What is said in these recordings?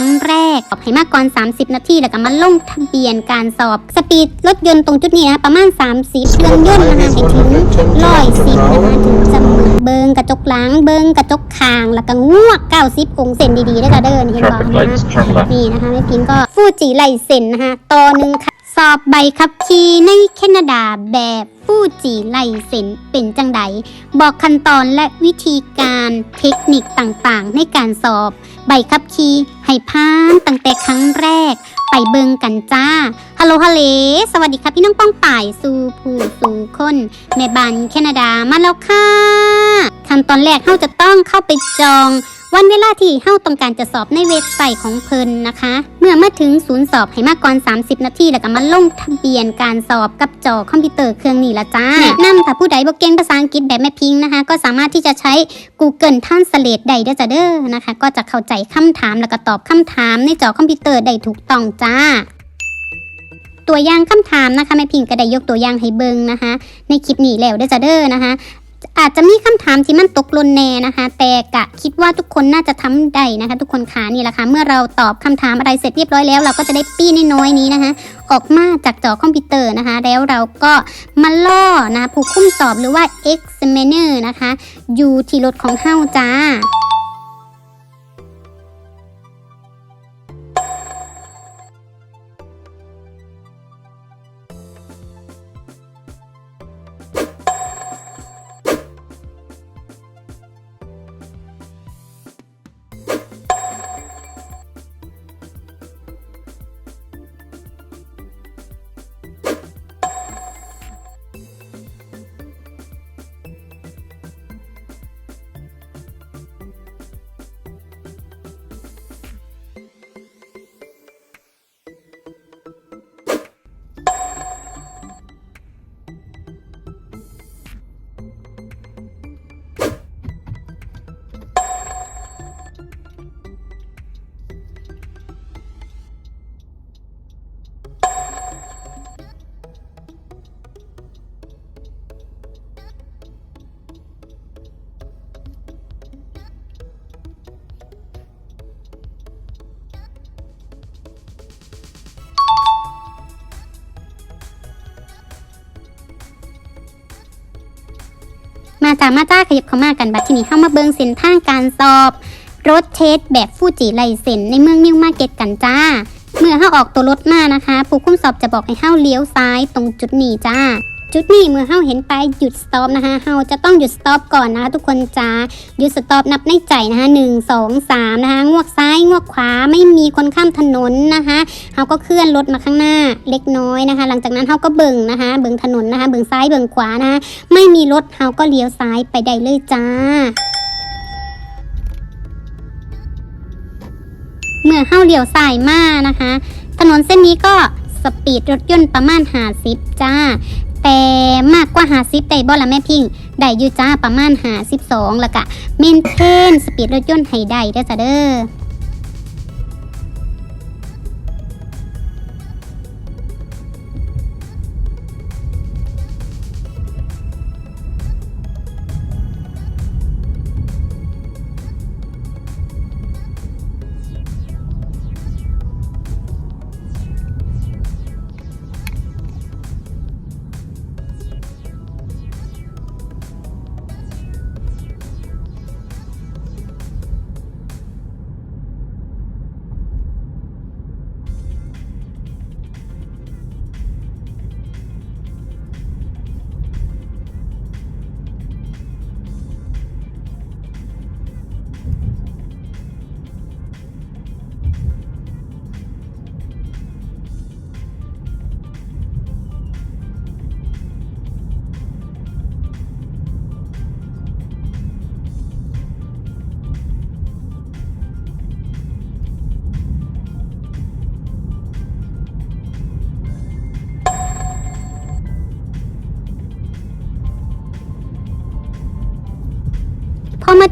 รั้งแรกสอบให้มากก่อน 30 นาทีแล้วก็มาลงทะเบียนการสอบ สปีดรถยนต์ตรงจุดนี้นะประมาณ 30เครื่องยนต์นะคะให้ถึงร้อยสิบนะคะถึงจะเหมือนเบิงกระจกหลังเบิงกระจกคาง แล้วก็งวก 90 องศาเซนดีๆด้วยค่ะเดินเห็นบอก Traffic นะ lights, turn left. นี่นะคะแม่พิงก็ฟูจิไลเซนนะคะต่อหนึ่งค่ะส อบใบขับขี่ในแคนาดาแบบฟูจิไลเซนเป็นจังใดบอกขั้นตอนและวิธีการเทคนิคต่างๆ ในการสอบ ใบขับขี่ให้ผ่านตั้งแต่ครั้งแรก ไปเบิงกันจ้าฮัลโหลฮัลเลสวัสดีครับพี่น้องป้องป่ายสู่ผู้สู่คนแม่บ้านแคนาดามาแล้วค่ะขั้นตอนแรกเราจะต้องเข้าไปจอง วันเวลาที่เฮาต้องการจะสอบในเว็บไซต์ของเพิ่นนะคะ เมื่อมาถึงศูนย์สอบให้มากก่อน 30 นาทีแล้วก็มาลงทะเบียนการสอบกับจอคอมพิวเตอร์เครื่องนี้ละจ้าแนะนำถ้าผู้ใดบ่เก่งภาษาอังกฤษแบบแม่พิงนะคะ ก็สามารถที่จะใช้ Google Translate ได้เด้อจ้าเด้อนะคะ ก็จะเข้าใจคำถามแล้วก็ตอบคำถามในจอคอมพิวเตอร์ได้ถูกต้องจ้าตัวอย่างคำถามนะคะแม่พิงก็ได้ยกตัวอย่างให้เบิ่งนะคะ ในคลิปนี้แล้วเด้อจ้าเด้อนะคะ อาจจะมีคำถามที่มันตกหล่นแน่นะคะ แต่กะคิดว่าทุกคนน่าจะทำได้นะคะ ทุกคนขานี่แหละค่ะเมื่อเราตอบคำถามอะไรเสร็จเรียบร้อยแล้ว เราก็จะได้ปี้น้อยๆนี้นะคะ ออกมาจากจอคอมพิวเตอร์นะคะ แล้วเราก็มาล่อนะผู้คุ้มสอบหรือว่า examiner นะคะ อยู่ที่รถของเฮาจ้า มาจ้ามาจ้าขยับเข้ามากันบัดทีนี้เข้ามาเบิงเส้นทางการสอบ รถเทสแบบฟูจิไลเซนในเมืองนิวมาเก็ตกันจ้า เมื่อเข้าออกตัวรถมานะคะ ผู้คุ้มสอบจะบอกให้เข้าเลี้ยวซ้ายตรงจุดนี้จ้า จุดนี้เมื่อเข้าเห็นไปหยุดสต็อปนะคะเฮาจะต้องหยุดสต็อปก่อนนะคะทุกคนจ้าหยุดสต็อปนับในใจนะคะหนึ่งสองสามนะคะงวกซ้ายงวกขวาไม่มีคนข้ามถนนนะคะเฮาก็เคลื่อนรถมาข้างหน้าเล็กน้อยนะคะ หลังจากนั้นเฮาก็เบิ่งนะคะเบิ่งถนนนะคะเบิ่งซ้ายเบิ่งขวานะคะไม่มีรถเฮาก็เลี้ยวซ้ายไปได้เลยจ้าเมื่อเข้าเลี้ยวซ้ายมานะคะ ถนนเส้นนี้ก็สปีดรถยนต์ประมาณ50จ้า แต่มากกว่าหาซิปได้บ่ละแม่พิงได้อยู่จ้าประมาณ52แล้วก็เมนเทนสปีดรถยนต์ให้ได้เด้อจ้าเด้อ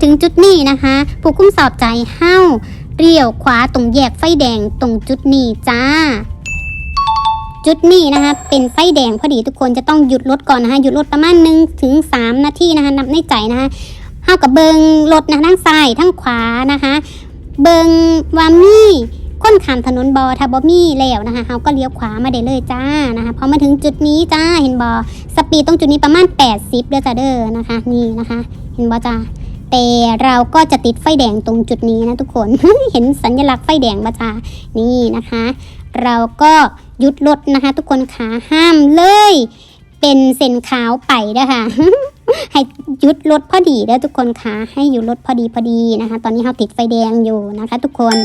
ถึงจุดนี้นะคะ ผู้คุ้มสอบใจเฮ้าเรียวขวาตรงแยกไฟแดงตรงจุดนี้จ้า จุดนี้นะคะ เป็นไฟแดงพอดีทุกคนจะต้องหยุดรถก่อนนะคะหยุดรถประมาณ1ถึง3นาทีนะคะนับในใจนะคะเฮากับเบิงรถนะคะทั้งซ้ายทั้งขวานะคะ เบิงว่ามีค้นขามถนนบอถ้าบ่มีแล้วนะคะเขาก็เลี้ยวขวามาได้เลยจ้านะคะพอมาถึงจุดนี้จ้าเห็นบอสปีดตรงจุดนี้ประมาณ 80เด้อจ้าเด้อนะคะ นี่นะคะ เห็นบอจ้า แต่เราก็จะติดไฟแดงตรงจุดนี้นะทุกคน เห็นสัญลักษณ์ไฟแดงบอจ้านี่นะคะ เราก็หยุดรถนะคะ ทุกคนขาห้ามเลย เป็นเส้นขาวไปนะคะให้หยุดรถพอดีเด้อทุกคนคะให้อยู่รถพอดีพอดีนะคะ ตอนนี้เราติดไฟแดงอยู่นะคะ ทุกคน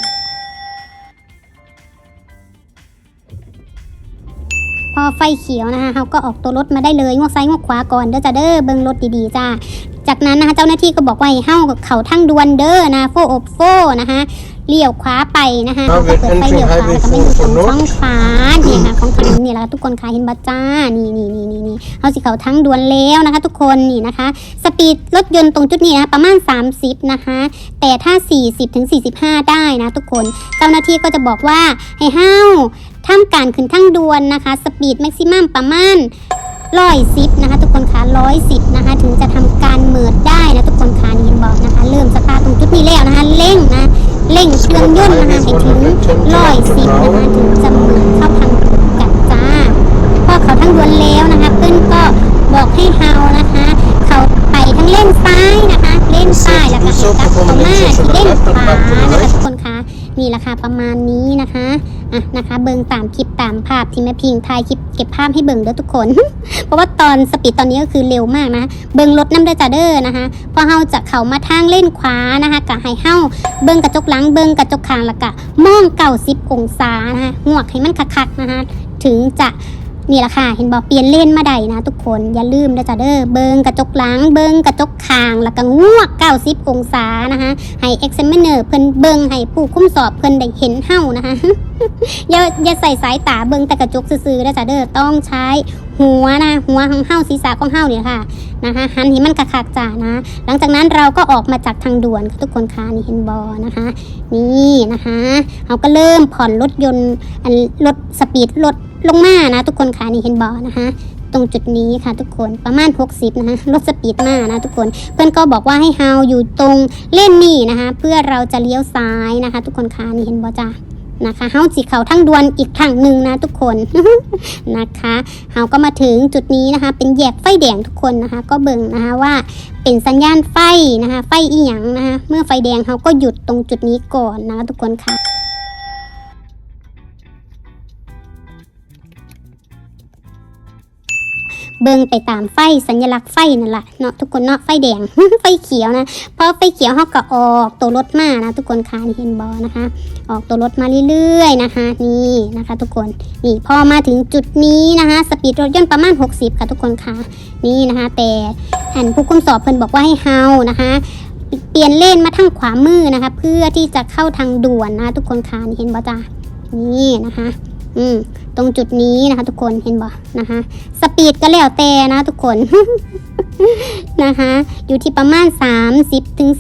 พอไฟเขียวนะคะเขาก็ออกตัวรถมาได้เลยงวกซ้ายงวกขวาก่อนเด้อจ้าเด้อเบิ่งรถดีๆจ้า จากนั้นนะคะเจ้าหน้าที่ก็บอกว่าให้เข้าเขาทั้งดวนเด้อนะโฟอบโฟนะคะเลี้ยวขวาไปนะคะเขาก็เปิดไฟเลี้ยวขวาแล้วก็ไม่อยู่ตรงช่องขวาเนี่ยค่ะของถนนเนี่ยแหละค่ะทุกคนค่ะเห็นบัจ้านี่นี่นี่นี่นี่เขาสิเขาทั้งดวนแล้วนะคะ ทุกคนนี่นะคะ สปีดรถยนต์ตรงจุดนี้นะประมาณ 30 นะคะ แต่ถ้า 40ถึง45 ได้นะ ทุกคนเจ้าหน้าที่ก็จะบอกว่าให้ห้าวทำการขึ้นทั้งดวนนะคะ สปีดแม็กซิมัมประมาณ ร้อยสิบนะคะทุกคนคะร้อยสิบนะคะถึงจะทำการเมิดได้นะทุกคนคะนี่เห็นบอกนะคะ เริ่มสตาร์ทตรงจุดนี้แล้วนะคะเร่งนะเร่งเครื่องยนต์นะคะให้ถึงร้อยสิบนะคะถึงจะเมิดเข้าทางกันจ้าพอเขาทั้งดวนแล้วนะคะ เพื่อนก็บอกให้เฮานะคะ เขาไปทั้งเล่นซ้ายนะคะ เล่นซ้ายแล้วก็ให้กลับเข้ามาที่เล่นขวานะคะทุกคนคะ นี่ราคาประมาณนี้นะคะอะนะคะ เบิ่งตามคลิปตามภาพที่แม่พิงถ่ายคลิปเก็บภาพให้เบิ่งเด้อทุกคน เพราะว่าตอนสปีดตอนนี้ก็คือเร็วมากนะเบิ่งรถน้ำเด้อจ้าเด้อนะคะพอเฮาจะเข้ามาทางเล่นขวานะคะกะให้เฮาเบิ่งกระจกหลังเบิ่งกระจกข้างแล้วก็มองเก่าสิบองศานะคะหวกให้มันคักๆนะคะถึงจะ นี่แหละค่ะ เห็นบอกเปลี่ยนเล่นมาได้นะ ทุกคนอย่าลืมนะจ๊ะเด้อเบิงกระจกหลัง เบิงกระจกคาง แล้วก็งวก 90 องศานะคะให้ examiner เพิ่นเบิงให้ผู้คุ้มสอบเพิ่นได้เห็นเฮ้านะคะอย่าอย่าใส่สายตาเบิงแต่กระจกซื่อๆนะจ๊ะเด้อต้องใช้หัวนะหัวของเฮ้าศีรษะของเฮ้าเนี่ยค่ะนะคะหันให้มันคักจ้านะ หลังจากนั้นเราก็ออกมาจากทางด่วนค่ะทุกคนค่ะนี่เห็นบอนะคะ นี่นะคะเราก็เริ่มผ่อนรถยนต์รถสปีดรถ ลงมานะ ทุกคนค่ะนี่เห็นบอนะคะตรงจุดนี้ค่ะทุกคนประมาณ 60 นะคะรถสปีดมานะทุกคนเพื่อนก็บอกว่าให้เฮาอยู่ตรงเล่นนี่นะคะ เพื่อเราจะเลี้ยวซ้ายนะคะ ทุกคนค่ะนี่เห็นบอจ้านะคะเฮาสิเขาทั้งดวนอีกทางหนึ่งนะทุกคนนะคะเฮาก็มาถึงจุดนี้นะคะ เป็นแยกไฟแดงทุกคนนะคะ ก็เบิ่งนะคะว่าเป็นสัญญาณไฟนะคะ ไฟอีหยังนะคะ เมื่อไฟแดงเขาก็หยุดตรงจุดนี้ก่อนนะะทุกคนค่ะ เบิ่งไปตามไฟสัญลักษณ์ไฟนั่นแหละเนาะทุกคนเนาะไฟแดง ไฟเขียวนะพอไฟเขียวเขาก็ออกตัวรถมานะ ทุกคนค่ะนี่เห็นบอนะคะ ออกตัวรถมาเรื่อยๆนะคะ นี่นะคะ ทุกคนนี่พอมาถึงจุดนี้นะคะสปีดรถยนต์ประมาณ 60 ค่ะทุกคนค่ะนี่นะคะ แต่แผนผู้คุมสอบเพิ่นบอกว่าให้เฮานะคะเปลี่ยนเลนมาทางขวามือนะคะ เพื่อที่จะเข้าทางด่วนนะคะทุกคนค่ะนี่เห็นบ่จ้านี่นะคะ อืม ตรงจุดนี้นะคะทุกคนเห็นบ่นะคะสปีดก็แล้วแต่นะทุกคนนะคะอยู่ที่ประมาณ 30ถึง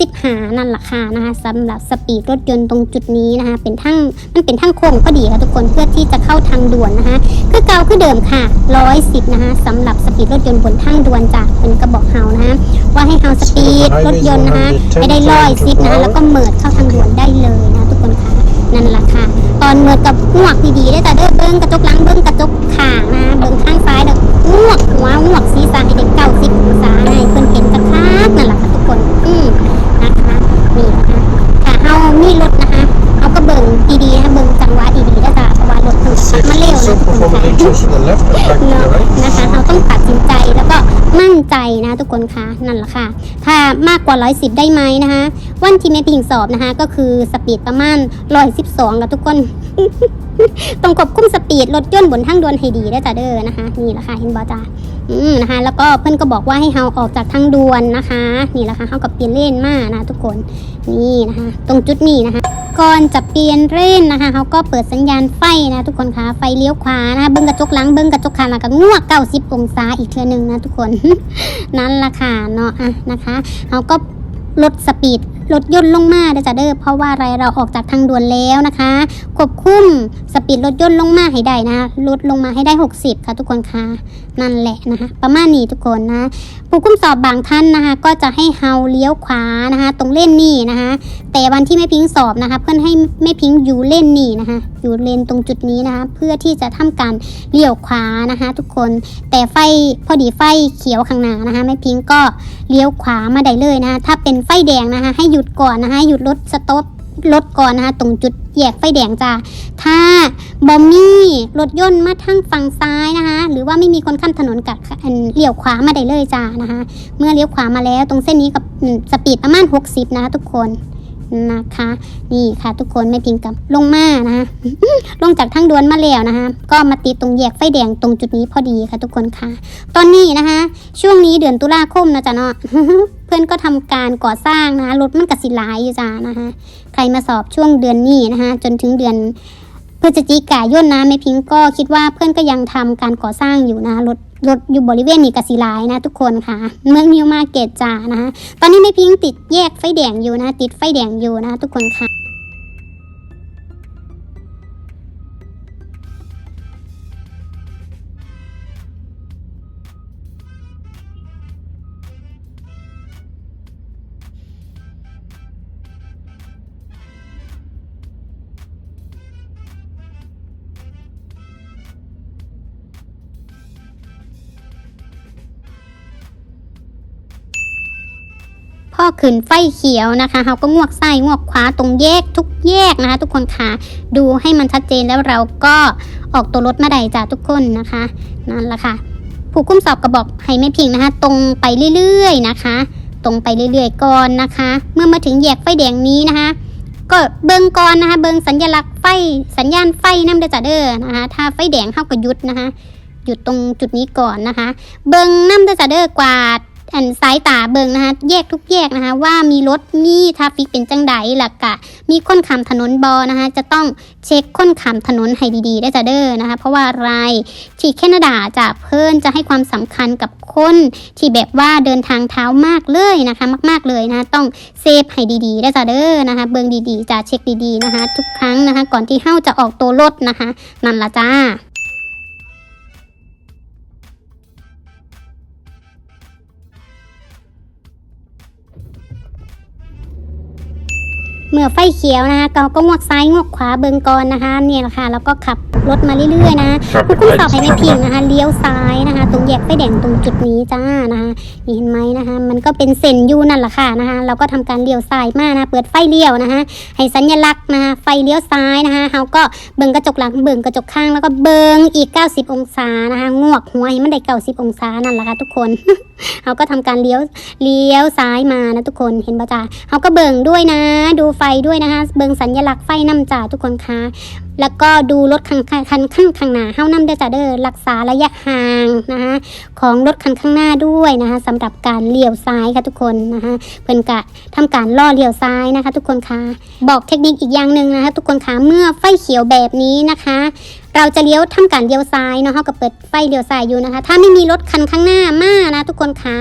45นั่นแหละค่ะนะคะสำหรับสปีดรถยนต์ตรงจุดนี้นะคะเป็นทั้งมันเป็นทั้งโค้งก็ดีค่ะทุกคนเพื่อที่จะเข้าทางด่วนนะคะคือเก่าคือเดิมค่ะ 110นะคะสำหรับสปีดรถยนต์บนทางด่วนจากเป็นกระบอกเฮานะคะว่าให้เฮาสปีดรถยนต์นะคะไปได้ร้อยสิบนะคะแล้วก็เมิดเข้าทางด่วนได้เลยนะทุกคนค่ะ นั่นแหละค่ะ ตอนเมื่อกับหวกดีๆได้แต่เด้อเบิ้งกระจกหลังเบิ้งกระจกข้างนะเบิ้งข้างซ้ายเด้อหวกหัวหวกศีรษะให้เด็กเก้าสิบองศาให้เพิ่นเห็นกระคักนั่นแหละค่ะทุกคนอืมนะคะนี่นะคะถ้าเฮามีรถนะคะเอาก็เบิ้งดีๆนะเบิ้งจังหวะดีๆได้จ้ะเพรว่าร ถเพิ่นขับมาเร็วนะ So ทุกคน perform ค่ะ an entrance to the left and back to เนาะ the right. นะคะเราต้องตัดสินใจแล้วก็มั่นใจนะทุกคนคะนั่นแหละค่ะ ถ้ามากกว่า 110 ได้ไหมนะคะวันที่แม่ปิงสอบนะคะ ก็คือสปีดประมาณ 112กับทุกคนต้องควบคุมสปีดรถยนต์บนทางด่วนให้ดีได้อจ้ะเด้อนะคะ นี่แหละค่ะเห็นบอจ้า อืมนะคะ แล้วก็เพื่อนก็บอกว่าให้เฮาออกจากทางด่วนนะคะ นี่แหละค่ะเฮากับเปลี่ยนเลนมากนะทุกคนนี่นะคะ ตรงจุดนี้นะคะ ก่อนจะเปลี่ยนเลนนะคะเขาก็เปิดสัญญาณไฟนะทุกคนคะไฟเลี้ยวขวานะคะเบิ้งกระจกหลังเบิ้งกระจกข้างแล้วก็งวก90องศาอีกเทือหนึ่งนะทุกคนนั่นละค่ะเนาะอะนะคะเขาก็ลดสปีด รถยนลงมาเด้อจ้าเด้อเพราะว่าอะไรเราออกจากทางด่วนแล้วนะคะควบคุมสปีดรถยนลงมาให้ได้นะ ลดลงมาให้ได้ 60 ค่ะทุกคนคะนั่นแหละนะคะประมาณนี้ทุกคนนะผู้คุ้มสอบบางท่านนะคะ ก็จะให้เฮาเลี้ยวขวานะคะ ตรงเล่นนี่นะคะ แต่วันที่แม่พิงสอบนะคะ เพื่อนให้แม่พิงอยู่เล่นนี่นะคะ อยู่เลนตรงจุดนี้นะคะ เพื่อที่จะทำการเลี้ยวขวานะคะ ทุกคนแต่ไฟพอดีไฟเขียวข้างหน้านะคะแม่พิงก็เลี้ยวขวามาได้เลยนะคะถ้าเป็นไฟแดงนะคะ ให้หยุยุดก่อนนะคะหยุดรถสต็อปรถก่อนนะคะตรงจุดแยกไฟแดงจ้าถ้าบอมมี่รถยนต์มาทางฝั่งซ้ายนะคะหรือว่าไม่มีคนข้ามถนนกับเลี้ยวขวามาได้เลยจ้านะคะเมื่อเลี้ยวขวามาแล้วตรงเส้นนี้กับสปีดประมาณ 60 นะคะทุกคน นะคะ นี่ค่ะทุกคนไม่พิงกับลงมานะคะลงจากทางด่วนมาแล้วนะคะ ก็มาติดตรงแยกไฟแดงตรงจุดนี้พอดีค่ะทุกคนค่ะ ตอนนี้นะคะ ช่วงนี้เดือนตุลาคมนะจ๊ะเนาะเพื่อนก็ทำการก่อสร้างนะคะรถมันกสิลายอยู่จ้านะคะ ใครมาสอบช่วงเดือนนี้นะคะ จนถึงเดือนพฤศจิกายนนะแม่พิงก็คิดว่าเพื่อนก็ยังทำการก่อสร้างอยู่นะรถ รถอยู่บริเวณนี้กสิหลายนะทุกคนค่ะ เมืองนิวมาเก็ตจ้านะคะตอนนี้ไม่พิงติดแยกไฟแดงอยู่นะ ติดไฟแดงอยู่นะทุกคนค่ะ ขึ้นไฟเขียวนะคะเราก็งวกซ้ายงวกขวาตรงแยกทุกแยกนะคะ ทุกคนค่ะดูให้มันชัดเจนแล้วเราก็ออกตัวรถมาได้จ้าทุกคนนะคะนั่นแหละค่ะ ผู้คุ้มสอบก็บอกให้ไม่พิงนะคะ ตรงไปเรื่อยๆนะคะ ตรงไปเรื่อยๆก่อนนะคะ เมื่อมาถึงแยกไฟแดงนี้นะคะก็เบิงก่อนนะคะ เบิงสัญลักษณ์ไฟสัญญาณไฟน้ำเด้อจ้าเด้อนะคะถ้าไฟแดงเข้าก็หยุดนะคะหยุดตรงจุดนี้ก่อนนะคะ เบิงน้ำเด้อจ้าเด้อกวาด อันสายตาเบิงนะคะแยกทุกแยกนะคะว่ามีรถมีทราฟิกเป็นจังไดหลักกะ มีคนขามถนนบอนะคะจะต้องเช็คคนขามถนนให้ดีๆ ได้จะเด้อนะคะ เพราะว่าอะไรที่แคนาดาจะเพิ่นจะให้ความสำคัญกับคนที่แบบว่าเดินทางเท้ามากเลยนะคะ มาก ๆเลยนะคะต้องเซฟให้ดีๆ ได้จะเด้อนะคะ เบิงดีๆจะเช็คดีๆนะคะ ทุกครั้งนะคะ ก่อนที่เฮ้าจะออกตัวรถนะคะนั่นละจ้า เมื่อไฟเขียวนะคะเราก็งวกซ้ายงวกขวาเบิงก่อนนะคะเนี่ยแหละค่ะแล้วก็ขับรถมาเรื่อยๆนะผู้คุ้มสอบให้ไม่พิงนะคะเลี้ยวซ้ายนะคะ ตรงแยกไฟแดงตรงจุดนี้จ้านะคะนี่เห็นไหมนะคะ มันก็เป็นเส้นอยูนั่นแหละค่ะนะคะ เราก็ทำการเลี้ยวซ้ายมานะเปิดไฟเลี้ยวนะคะ ให้สัญลักษณ์นะคะไฟเลี้ยวซ้ายนะคะเราก็เบิ่งกระจกหลังเบิ่งกระจกข้างแล้วก็เบิ่งอีก 90 องศานะคะงวกหัวให้มันได้90 องศานั่นแหละค่ะทุกคนเราก็ทำการเลี้ยวเลี้ยวซ้ายมานะทุกคนเห็นป่ะจ้าเราก็เบิ่งด้วยนะดูไฟด้วยนะคะเบิ่งสัญลักษณ์ไฟน้ำจ่าทุกคนคะแล้วก็ดูรถคันคันข้างข้างหน้าเฮ้าน้ำเดอจ้าเดอรักษาระยะห่างนะคะของรถคันข้างหน้าด้วยนะคะสำหรับการเลี้ยวซ้ายค่ะทุกคนนะคะเพิ่นกะทำการล่อเลี้ยวซ้ายนะคะ ทุกคนคะบอกเทคนิคอีกอย่างหนึ่งนะคะทุกคนคะเมื่อไฟเขียวแบบนี้นะคะเราจะเลี้ยวทำการเลี้ยวซ้ายเนาะเฮาก็เปิดไฟเลี้ยวซ้ายอยู่นะคะ ถ้าไม่มีรถคันข้างหน้ามานะทุกคนคะ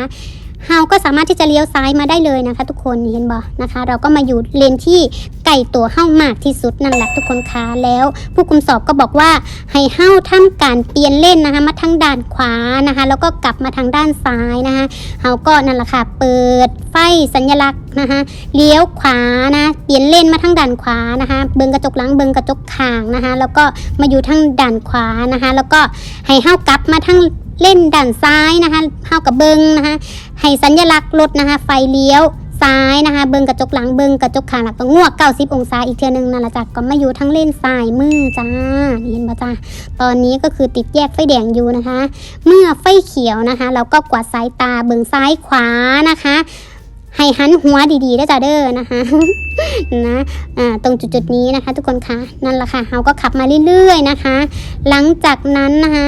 เฮาก็สามารถที่จะเลี้ยวซ้ายมาได้เลยนะคะ ทุกคนเห็นบ่นะคะ เราก็มาอยู่เลนที่ไก่ตัวเฮ้ามากที่สุดนั่นแหละทุกคนคะแล้ว ผู้คุมสอบก็บอกว่าให้เฮ้าทำการเปลี่ยนเลนนะคะ มาทางด้านขวานะคะ แล้วก็กลับมาทางด้านซ้ายนะคะเฮาก็นั่นแหละค่ะ เปิดไฟสัญลักษณ์นะคะเลี้ยวขวานะเปลี่ยนเลนมาทางด้านขวานะคะ เบิงกระจกหลังเบิงกระจกข้างนะคะ แล้วก็มาอยู่ทางด้านขวานะคะ แล้วก็ให้เฮากลับมาทาง เล่นด้านซ้ายนะคะเฮากับเบิงนะคะให้สัญลักษณ์รถนะคะ ไฟเลี้ยวซ้ายนะคะ เบิงกระจกหลังเบิงกระจกขาหลังก็งวก90องศาอีกเทือนึงนั่นแหละจ้ะก็มาอยู่ทางเล่นซ้ายมือจ้าเห็นปะจ้าตอนนี้ก็คือติดแยกไฟแดงอยู่นะคะ เมื่อไฟเขียวนะคะ เราก็กวาดสายตาเบิงซ้ายขวานะคะให้หันหัวดีๆได้จ้าเด้อนะคะนะอ่าตรงจุดๆนี้นะคะ ทุกคนคะนั่นแหละค่ะเราก็ขับมาเรื่อยๆนะคะ หลังจากนั้นนะคะ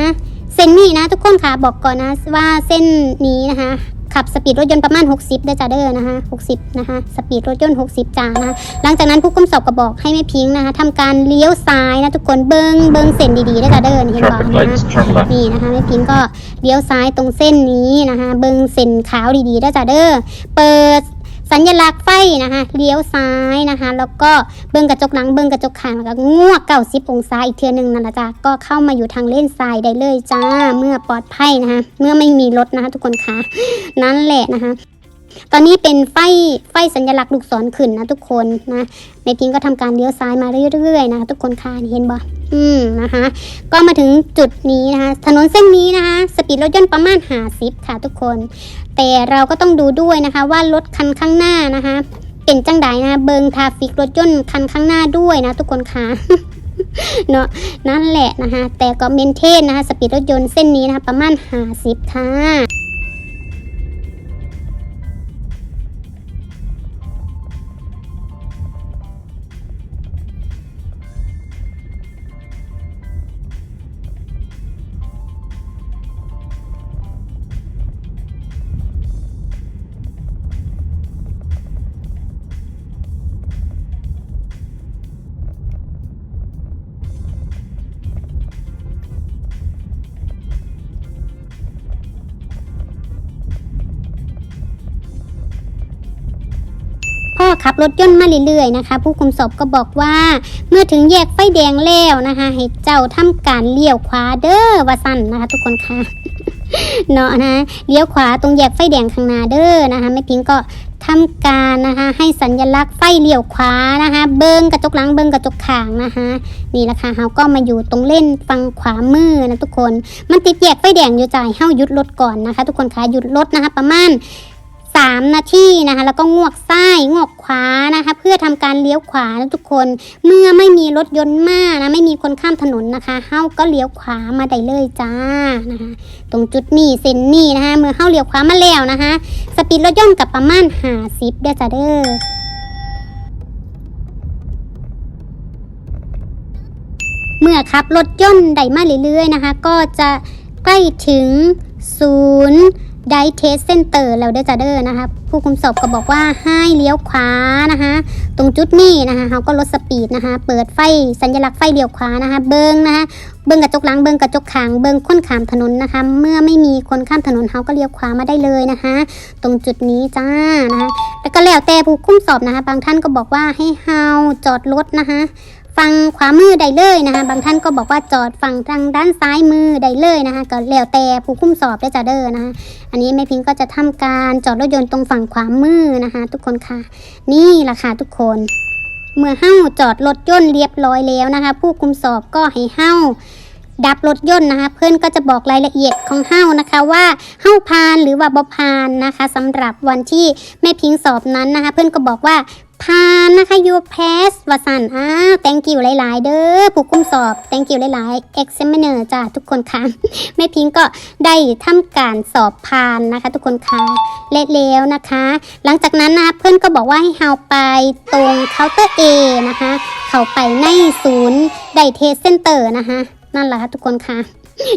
เส้นนี้นะทุกคนค่ะบอกก่อนนะว่าเส้นนี้นะคะขับสปีดรถยนต์ประมาณ 60ได้จ้าเด้อนะคะ60 นะคะ สปีดรถยนต์ 60จ้านะคะหลังจากนั้นผู้กำสอบก็บอกให้แม่พิงค์นะคะทำการเลี้ยวซ้ายนะทุกคนเบิงเบิงเส้นดีๆได้จ้าเด้อนี่เห็นบอก Traffic นะ lights, turn left. นี่นะคะแม่พิงค์ก็เลี้ยวซ้ายตรงเส้นนี้นะคะ เบิงเส้นขาวดีๆได้จ้าเด้อเปิด สัญลักษณ์ไฟนะคะเลี้ยวซ้ายนะคะ แล้วก็เบิ้งกระจกหลังเบิ้งกระจกข้างแล้วก็งวกเก้าสิบองศาอีกเทือหนึ่งนั่นแหละจ้ะก็เข้ามาอยู่ทางเลนซ้ายได้เลยจ้าเมื่อปลอดภัยนะคะ เมื่อไม่มีรถนะคะทุกคนคะนั่นแหละนะคะตอนนี้เป็นไฟไฟสัญลักษณ์ลูกศรขึ้นนะทุกคนนะแม่พิงก็ทำการเลี้ยวซ้ายมาเรื่อยๆนะคะทุกคนค่ะเห็นบ่อืมนะคะ ก็มาถึงจุดนี้นะคะ ถนนเส้นนี้นะคะ สปีดรถยนต์ประมาณหาสิบค่ะทุกคน แต่เราก็ต้องดูด้วยนะคะว่ารถคันข้างหน้านะคะเป็นจังไดนะคะเบิงทราฟิกรถยนต์คันข้างหน้าด้วยนะทุกคนค่ะเนาะนั่นแหละนะคะแต่ก็เมนเทนนะคะสปีดรถยนต์เส้นนี้นะคะประมาณหาสิบค่ะ ขับรถยนต์มาเรื่อยๆนะคะ ผู้คุมสอบก็บอกว่า เมื่อถึงแยกไฟแดงแล้วนะคะ ให้เจ้าทำการเลี้ยวขวาเด้อว่าสั่นนะคะ ทุกคนค่ะเนาะนะเลี้ยวขวาตรงแยกไฟแดงข้างหน้าเด้อนะคะแม่พิงก็ทำการนะคะ ให้สัญลักษณ์ไฟเลี้ยวขวานะคะ เบิ้งกระจกหลังเบิ้งกระจกข้างนะคะนี่แหละค่ะเฮาก็มาอยู่ตรงเล่นฝั่งขวามือนะทุกคน มันติดแยกไฟแดงอยู่จ่ายเฮาหยุดรถก่อนนะคะ ทุกคนค่ะหยุดรถนะคะ ประมาณ 3 นาทีนะคะ แล้วก็งวกซ้ายงวกขวานะคะ เพื่อทำการเลี้ยวขวานะทุกคน เมื่อไม่มีรถยนต์มานะไม่มีคนข้ามถนนนะคะเฮาก็เลี้ยวขวามาได้เลยจ้านะคะ ตรงจุดนี้เส้นนี้นะคะเมื่อเฮาเลี้ยวขวามาแล้วนะคะ สปีดรถยนต์กับประมาณ50เด้อจ้าเด้อเมื่อขับรถยนต์ได้มาเรื่อยๆนะคะ ก็จะใกล้ถึงศูนย์ ไดเทสเซนเตอร์แล้วเด้อจ้าเด้อนะคะผู้คุมสอบก็บอกว่าให้เลี้ยวขวานะคะตรงจุดนี้นะคะเขาก็ลดสปีดนะคะเปิดไฟสัญลักษณ์ไฟเลี้ยวขวานะคะเบิ้งนะคะเบิ้งกระจกหลังเบิ้งกระจกขางเบิ้งคนขามถนนนะคะเมื่อไม่มีคนข้ามถนนเขาก็เลี้ยวขวามาได้เลยนะคะ ตรงจุดนี้จ้านะคะแล้วก็แล้วแต่ผู้คุมสอบนะคะ บางท่านก็บอกว่าให้เฮาจอดรถนะคะ ฝั่งขวามือได้เลยนะคะ บางท่านก็บอกว่าจอดฝั่งทางด้านซ้ายมือได้เลยนะคะ ก็แล้วแต่ผู้คุ้มสอบได้จะเด้อนะคะ อันนี้แม่พิงก็จะทำการจอดรถยนต์ตรงฝั่งขวามือนะคะ ทุกคนค่ะ นี่ล่ะค่ะทุกคน เมื่อเฮ้าจอดรถยนต์เรียบร้อยแล้วนะคะ ผู้คุมสอบก็ให้เฮ้าดับรถยนต์นะคะ เพื่อนก็จะบอกรายละเอียดของเฮ้านะคะว่าเฮ้าพานหรือว่าบ่พานนะคะสำหรับวันที่แม่พิงสอบนั้นนะคะ เพื่อนก็บอกว่าพาน นะคะ you pass วาสันอ้าว thank you หลาย ๆ เด้อผู้คุมสอบ thank you หลาย ๆ examiner จ้าทุกคนค่ะแม่พิงก็ได้ทำการสอบพานนะคะ ทุกคนค่ะและแล้วนะคะ หลังจากนั้นนะคะเพื่อนก็บอกว่าให้เฮาไปตรงเคาน์เตอร์ A นะคะ เข้าไปในศูนย์ได้เทสเซนเตอร์นะคะ นั่นแหละค่ะทุกคนค่ะ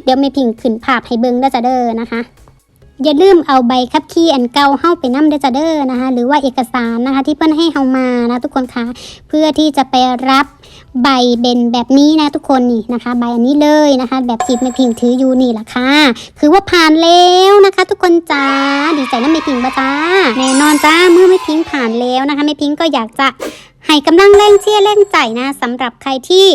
เดี๋ยวแม่พิงขึ้นภาพให้เบิ่งได้จ้าเด้อนะคะ อย่าลืมเอาใบขับขี่อันเก่าเข้าไปนํเด้อจ้าเด้อนะคะ หรือว่าเอกสารนะคะ ที่เพิ่นให้เฮามานะทุกคนคะเพื่อที่จะไปรับใบเบนแบบนี้นะทุกคนนี่นะคะ ใบอันนี้เลยนะคะ แบบที่แม่พิงถืออยู่นี่แหละค่ะคือว่าผ่านแล้วนะคะ ทุกคนจ้าดีใจนะแม่พิงปะจ้าแน่นอนจ้าเมื่อแม่พิงผ่านแล้วนะคะแม่พิงก็อยากจะให้กำลังแรงเชียร์แรงใจนะสำหรับใครที่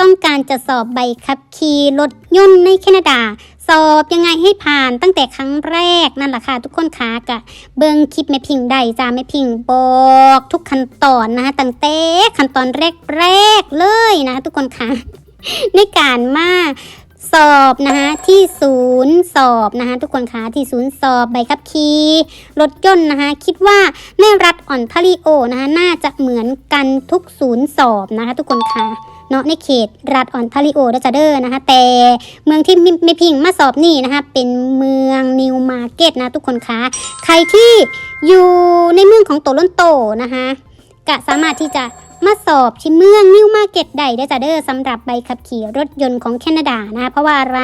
ต้องการจะสอบใบขับขี่รถยนต์ในแคนาดา สอบยังไงให้ผ่านตั้งแต่ครั้งแรกนั่นแหละค่ะ ทุกคนคะกะเบิ่งคลิปแม่พิงได้จ้าแม่พิงบอกทุกขั้นตอนนะคะตั้งแต่ขั้นตอนแรกๆเลยนะคะทุกคนคะในการมาสอบนะคะที่ศูนย์สอบนะคะทุกคนคะที่ศูนย์สอบใบขับขี่รถยนต์นะคะคิดว่าในรัฐออนทาริโอนะคะน่าจะเหมือนกันทุกศูนย์สอบนะคะทุกคนคะ เนาะในเขตรัฐออนทาริโอเดจเดอร์นะคะ แต่เมืองที่ไม่พิงมาสอบนี่นะคะ เป็นเมืองนิวมาร์เก็ตนะทุกคนคะใครที่อยู่ในเมืองของโตลอนโตนะคะก็สามารถที่จะ มาสอบที่เมืองนิวมาร์เก็ตใดได้จ้าเด้อสำหรับใบขับขี่รถยนต์ของแคนาดานะคะเพราะว่าอะไร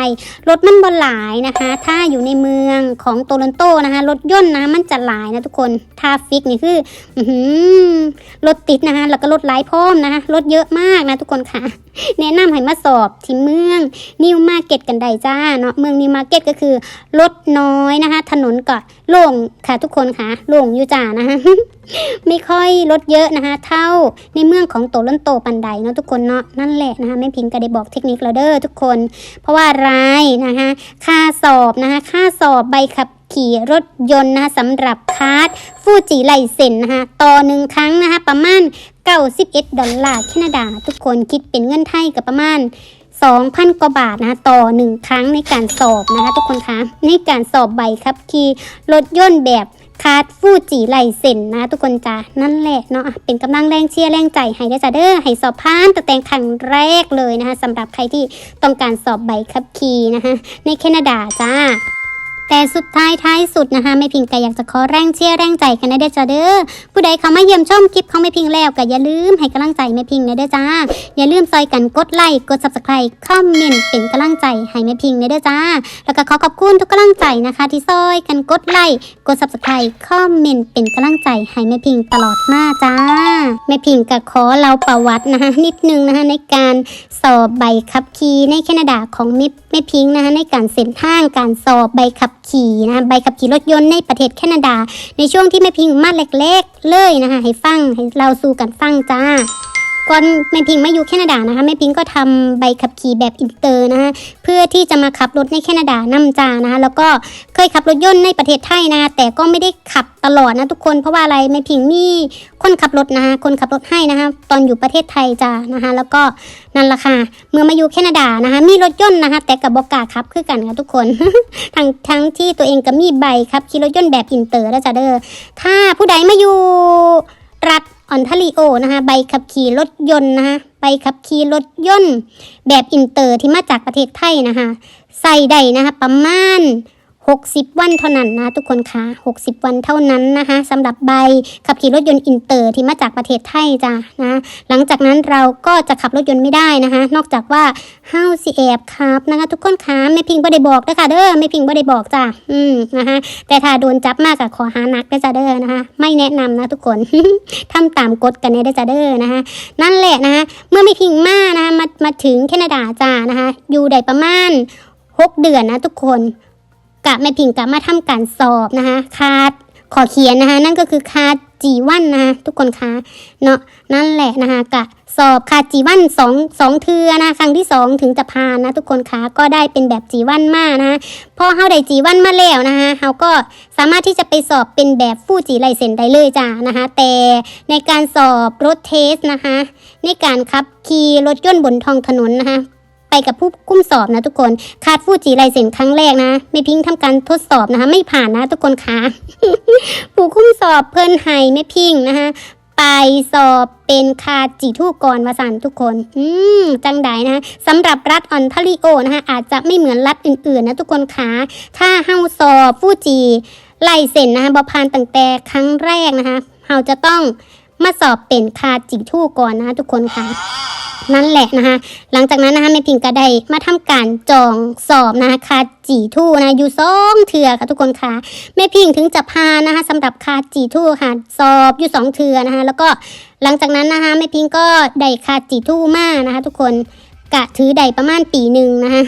รถมันบนหลายนะคะ ถ้าอยู่ในเมืองของโตลอนโตนะคะ รถยนต์นะมันจะหลายนะทุกคนทราฟิกนี่คืออือหือรถติดนะคะแล้วก็รถหลายพร้อมนะคะรถเยอะมากนะทุกคนค่ะแนะนำให้มาสอบที่เมืองนิวมาร์เก็ตกันใดจ้าเนาะเมืองนิวมาร์เก็ตก็คือรถน้อยนะคะ ถนนก็โล่งค่ะทุกคนค่ะโล่งอยู่จ้านะคะไม่ค่อยลดเยอะนะคะ เท่าในเมืองของโตล้นโตปันใดเนาะทุกคนเนาะนั่นแหละนะคะแม่พิงก็ได้บอกเทคนิคเราเด้อทุกคน เพราะว่าไรนะคะค่าสอบนะคะค่าสอบใบขับขี่รถยนต์นะคะสำหรับคาร์ดฟูจิไลเซนนะคะต่อหนึ่งครั้งนะคะประมาณ 91 ดอลลาร์แคนาดา ทุกคนคิดเป็นเงินไทยกับประมาณ 2,000 กว่าบาทนะคะต่อ 1 ครั้งในการสอบนะคะ ทุกคนคะในการสอบใบขับขี่รถยนต์แบบคาร์ดฟูจิไลเซนนะ ทุกคนจ้านั่นแหละเนาะเป็นกำลังแรงเชียร์แรงใจให้ได้จ้าเด้อให้สอบผ่านแต่แต่งครั้งแรกเลยนะคะสำหรับใครที่ต้องการสอบใบขับขี่นะคะในแคนาดาจ้า แต่สุดท้ายท้ายสุดนะคะแม่พิงก็อยากจะขอแรงเชียร์แรงใจกันนะเด้อจ้าเด้อผู้ใดเขามาเยี่ยมชมคลิปเของแม่พิงแล้วก็อย่าลืมให้กำลังใจแม่พิงนะเด้อจ้า อย่าลืมซอยกันกดไลค์กด subscribe คอมเมนต์เป็นกำลังใจให้แม่พิงนะเด้อจ้า แล้วก็ขอขอบคุณทุกกำลังใจนะคะ ที่ซอยกันกดไลค์กด subscribe คอมเมนต์เป็นกำลังใจให้แม่พิงตลอดมาจ้าแม่พิงก็ขอเล่าประวัตินะคะนิดนึงนะคะในการสอบใบขับขี่ในแคนาดาของแม่แม่พิงนะคะในการเส้นทางการสอบใบขับขี่นะคะใบขับขี่รถยนต์ในประเทศแคนาดา ในช่วงที่แม่พิงมาเล็กๆ เลยนะคะให้ฟังให้เราสู่กันฟังจ้า ก่อนแม่พิงมาอยู่แคนาดานะคะแม่พิงก็ทำใบขับขี่แบบอินเตอร์นะคะเพื่อที่จะมาขับรถในแคนาดานำจานะคะแล้วก็เคยขับรถยนต์ในประเทศไทยนะคะแต่ก็ไม่ได้ขับตลอดนะทุกคนเพราะว่าอะไรแม่พิงมีคนขับรถนะคะคนขับรถให้นะคะตอนอยู่ประเทศไทยจ้านะคะแล้วก็นั่นละค่ะเมื่อมาอยู่แคนาดานะคะมีรถยนต์นะคะแต่กับบอกล้าขับคือกันค่ะทุกคนทั้งทั้งที่ตัวเองก็มีใบขับขี่รถยนต์แบบอินเตอร์แล้วจ้าเด้อถ้าผู้ใดมาอยู่รัฐ ออนทาริโอนะคะใบขับขี่รถยนต์นะคะใบขับขี่รถยนต์ แบบอินเตอร์ที่มาจากประเทศไทยนะคะใส่ได้นะคะประมาณ 60 วันเท่านั้นนะทุกคนคะ60 วันเท่านั้นนะคะสำหรับใบขับขี่รถยนต์อินเตอร์ที่มาจากประเทศไทยจ้ะนะหลังจากนั้นเราก็จะขับรถยนต์ไม่ได้นะคะนอกจากว่าห้าวซีแอบครับนะคะทุกคนคะไม่พิงบ่ได้บอกนะคะเด้อไม่พิงบ่ได้บอกจ้ะอืมนะคะแต่ถ้าโดนจับมากกับขอหานักได้จ้ะเด้อนะคะไม่แนะนำนะทุกคนทำตามกฎกันเนี่ยได้จ้ะเด้อนะคะนั่นแหละนะคะเมื่อไม่พิงมานะมามาถึงแคนาดาจ้านะคะอยู่ได้ประมาณ 6 เดือนนะทุกคน กะแม่พิงกะมาทำการสอบนะคะคาดขอเขียนนะคะ นั่นก็คือคาดจีวันนะคะทุกคนคะเนาะนั่นแหละนะคะกะสอบคาดจีวันสองสองเทือนะครั้งที่สองถึงจะผ่านนะทุกคนคะก็ได้เป็นแบบจีวันมานะคะพอเฮาได้จีวันมาแล้วนะคะเฮาก็สามารถที่จะไปสอบเป็นแบบฟูจิไลเซนได้เลยจ้านะคะแต่ในการสอบรถเทสนะคะในการขับขี่รถยนต์บนท้องถนนนะคะ ไปกับผู้คุ้มสอบนะทุกคนคาดฟูจิไลเซนครั้งแรกนะ ไม่พิงทำการทดสอบนะคะ ไม่ผ่านนะทุกคนคะผู้คุ้มสอบเพิ่นไฮไม่พิงนะคะไปสอบเป็นคาจิทูกรวาสันทุกคน อืม จังไดนะคะสำหรับรัฐออนทาริโอนะคะอาจจะไม่เหมือนรัฐอื่นๆนะทุกคนคะถ้าเฮาสอบฟูจิไลเซนนะคะบอพานตั้งแต่ครั้งแรกนะคะเฮาจะต้อง มาสอบเป็นคาจิทู่ก่อนนะคะทุกคนคะนั่นแหละนะคะหลังจากนั้นนะคะแม่พิงก็ได้มาทำการจองสอบนะคะคาจีทู่นะอยู่สองเถื่อค่ะทุกคนค่ะแม่พิงถึงจะพานนะคะสำหรับคาจีทู่ค่ะสอบอยู่สองเถื่อนะคะแล้วก็หลังจากนั้นนะคะแม่พิงก็ได้คาจีทู่มานะคะทุกคน กะถือได้ประมาณปีหนึ่งนะคะ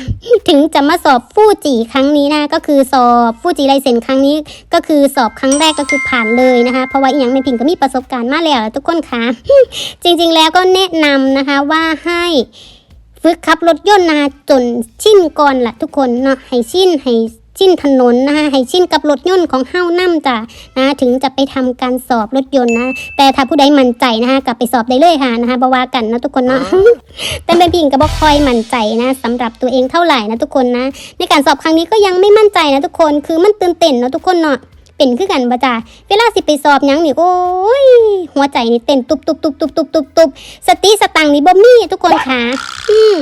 ถึงจะมาสอบฟูจิครั้งนี้นะก็คือสอบฟูจิไลเซนครั้งนี้ก็คือสอบครั้งแรกก็คือผ่านเลยนะคะเพราะว่าอหยังแม่พิงก็มีประสบการณ์มาแล้วทุกคนค่ะจริงๆแล้วก็แนะนำนะคะว่าให้ฝึกขับรถยนต์นะคะจนชินก่อนละทุกคนเนาะให้ชินให้ ชิ้นถนนนะคะให้ชินกับรถยนต์ของเฮ้านํจ้ะนะถึงจะไปทำการสอบรถยนต์นะ แต่ถ้าผู้ใดมั่นใจนะคะกลับไปสอบได้เลยค่ะนะคะบว่ากันนะทุกคนเนาะแต่เป็นพิงก็บอกคอยมั่นใจนะสำหรับตัวเองเท่าไหร่นะทุกคนนะ ในการสอบครั้งนี้ก็ยังไม่มั่นใจนะทุกคนคือมันตื่นเต้นเนาะทุกคนเนาะเป็นคือกันบ่จ้าเวลาสิไปสอบยังนี่โอ้ยหัวใจนี่เต้นตุบตุบตุบตุบตุบตุบตุบสติสตังนี่บ่มีทุกคนค่ะอืม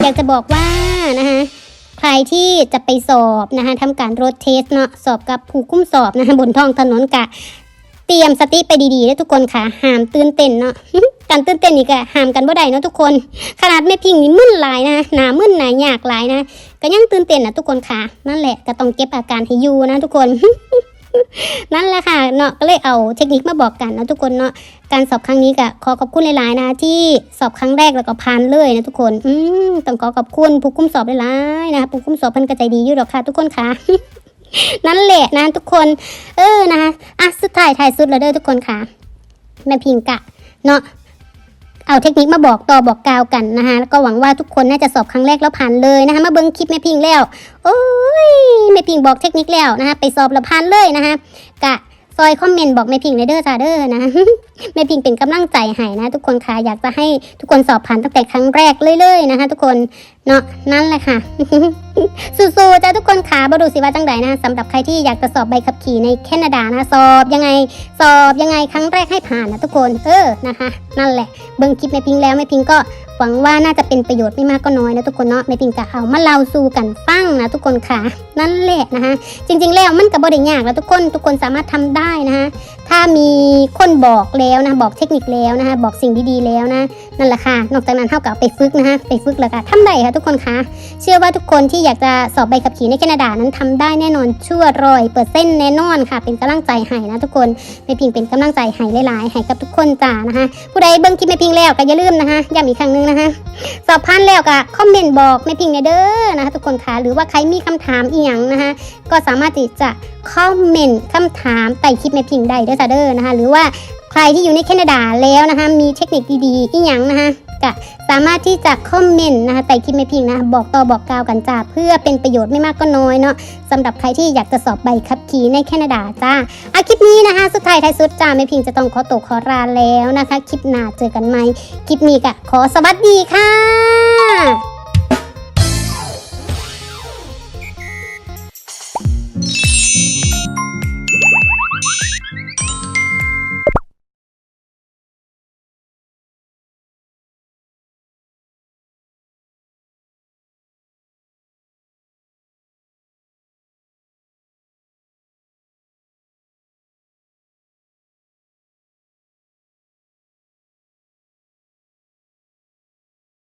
อยากจะบอกว่านะคะ ใครที่จะไปสอบนะคะทำการรถเทสเนาะสอบกับผู้คุ้มสอบนะคะบนท้องถนนกะ เตรียมสติไปดีๆนะทุกคนค่ะห้ามตื่นเต้นเนาะการตื่นเต้นนี่ก็ห้ามกันบ่ได้เนาะทุกคน ขนาดแม่พิงนี่มึนหลายนะหนามึนหนายากหลายนะก็ยังตื่นเต้นนะทุกคนค่ะนั่นแหละก็ต้องเก็บอาการให้อยู่นะทุกคน นั่นแหละค่ะเนาะก็เลยเอาเทคนิคมาบอกกันนะทุกคนเนาะการสอบครั้งนี้ก็ขอขอบคุณหลายๆนะที่สอบครั้งแรกแล้วก็ผ่านเลยนะทุกคนอืมต้องขอขอบคุณผู้คุ้มสอบหลายๆนะคะผู้คุ้มสอบเพิ่นก็ใจดีอยู่หรอกค่ะ ทุกคนค่ะนั่นแหละนะทุกคน เออนะคะอะสุดท้ายท้ายสุดแล้วเด้อทุกคนค่ะแม่พิงกะ เนาะ เอาเทคนิคมาบอกต่อบอกกล่าวกันนะคะแล้วก็หวังว่าทุกคนน่าจะสอบครั้งแรกแล้วผ่านเลยนะคะมาเบิ้งคลิปแม่พิงแล้ว โอ้ยแม่พิงบอกเทคนิคแล้วนะคะไปสอบแล้วผ่านเลยนะคะกะ ซอยคอมเมนต์บอกแม่พิงในเด้อจ้าเด้อนะแม่พิงเป็นกำลังใจให้นะ ทุกคนค่ะอยากจะให้ทุกคนสอบผ่านตั้งแต่ครั้งแรกเลยๆนะคะ ทุกคนเนาะนั่นแหละค่ะสู้ๆจ้าทุกคนค่ะบดูสิว่าจังใดนะสำหรับใครที่อยากจะสอบใบขับขี่ในแคนาดานะ สอบยังไง สอบยังไงครั้งแรกให้ผ่านนะทุกคนเออนะคะ นั่นแหละเบิ่งคลิปแม่พิงแล้วแม่พิงก็หวังว่าน่าจะเป็นประโยชน์ไม่มากก็น้อยนะทุกคนเนาะไม่พิงกะเอามาเล่าสู่กันฟังนะทุกคนค่ะ นั่นแหละนะคะจริง ๆ แล้วมันก็บ่ได้ยากแล้วทุกคนทุกคนสามารถทำได้นะคะถ้ามีคนบอกแล้วนะบอกเทคนิคแล้วนะคะบอกสิ่งดีๆแล้วนะนั่นแหละค่ะ นอกจากนั้นเท่ากับไปฝึกนะคะไปฝึกแล้วก็ทำได้ค่ะทุกคนคะเชื่อว่าทุกคนที่อยากจะสอบใบขับขี่ในแคนาดานั้นทำได้แน่นอนชั่วร้อยเปอร์เซ็นต์แน่นอนค่ะ เป็นกำลังใจให้นะทุกคนแม่พิงเป็นกำลังใจให้หลายๆให้กับทุกคนจ้านะคะผู้ใดเบิ่งคลิปแม่พิงแล้วก็อย่าลืมนะคะย้ำอีกครั้งหนึงนะคะสอบผ่านแล้วก็คอมเมนต์บอกแม่พิงในเด้อนะคะทุกคนคะหรือว่าใครมีคำถามอีหยังนะคะก็สามารถที่จะคอมเมนต์คำถามใต้คลิปแม่พิงได้เด้อจ้าเด้อนะคะหรือว่า ใครที่อยู่ในแคนาดาแล้วนะคะมีเทคนิคดีๆอีหยังนะคะก็สามารถที่จะคอมเมนต์นะคะใต้คลิปแม่พิงนะะบอกต่อบอกกล่าวกันจ้าเพื่อเป็นประโยชน์ไม่มากก็น้อยเนาะสำหรับใครที่อยากจะสอบใบขับขี่ในแคนาดาจ้าอะคลิปนี้นะคะสุดท้ายท้ายสุดจ้าแม่พิงจะต้องขอตกขอลาแล้วนะคะ คลิปหน้าเจอกันใหมคลิปนี้ก็ขอสวัสดีค่ะ